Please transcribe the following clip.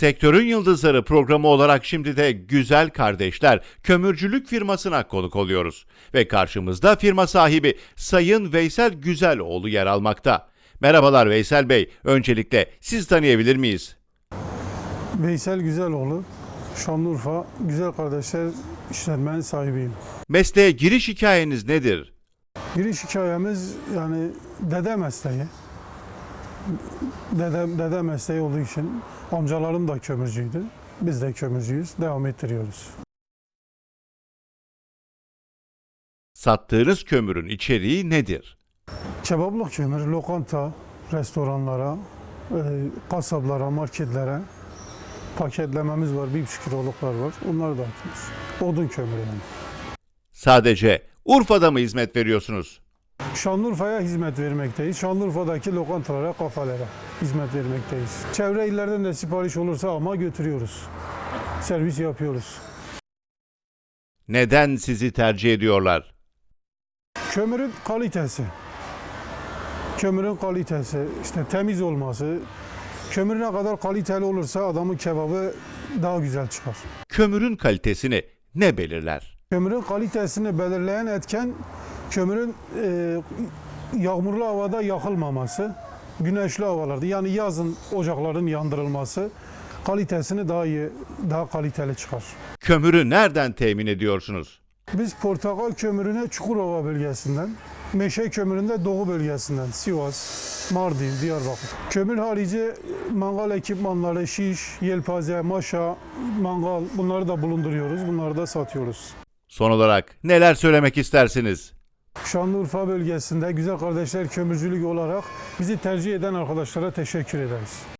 Sektörün Yıldızları programı olarak şimdi de Güzel Kardeşler kömürcülük firmasına konuk oluyoruz. Ve karşımızda firma sahibi Sayın Veysel Güzeloğlu yer almakta. Merhabalar Veysel Bey. Öncelikle siz tanıyabilir miyiz? Veysel Güzeloğlu, Şanlıurfa Güzel Kardeşler işletmenin sahibiyim. Mesleğe giriş hikayeniz nedir? Giriş hikayemiz yani dede mesleği. Dede, dede mesleği olduğu için amcalarım da kömürcüydü. Biz de kömürcüyüz. Devam ettiriyoruz. Sattığınız kömürün içeriği nedir? Kebaplık kömür, lokanta, restoranlara, e, kasaplara, marketlere paketlememiz var. Bir buçuk kiloluklar var. Onları da atıyoruz. Odun kömürü yani. Sadece Urfa'da mı hizmet veriyorsunuz? Şanlıurfa'ya hizmet vermekteyiz. Şanlıurfa'daki lokantalara, kafelere hizmet vermekteyiz. Çevre illerden de sipariş olursa ama götürüyoruz. Servis yapıyoruz. Neden sizi tercih ediyorlar? Kömürün kalitesi. Kömürün kalitesi, işte temiz olması. Kömür ne kadar kaliteli olursa adamın kebabı daha güzel çıkar. Kömürün kalitesini ne belirler? Kömürün kalitesini belirleyen etken kömürün e, yağmurlu havada yakılmaması, güneşli havalarda yani yazın ocakların yandırılması kalitesini daha iyi, daha kaliteli çıkar. Kömürü nereden temin ediyorsunuz? Biz portakal kömürünü Çukurova bölgesinden, meşe kömüründe Doğu bölgesinden, Sivas, Mardin, Diyarbakır. Kömür harici mangal ekipmanları, şiş, yelpaze, maşa, mangal bunları da bulunduruyoruz. Bunları da satıyoruz. Son olarak neler söylemek istersiniz? Şanlıurfa bölgesinde Güzel Kardeşler Kömürcülük olarak bizi tercih eden arkadaşlara teşekkür ederiz.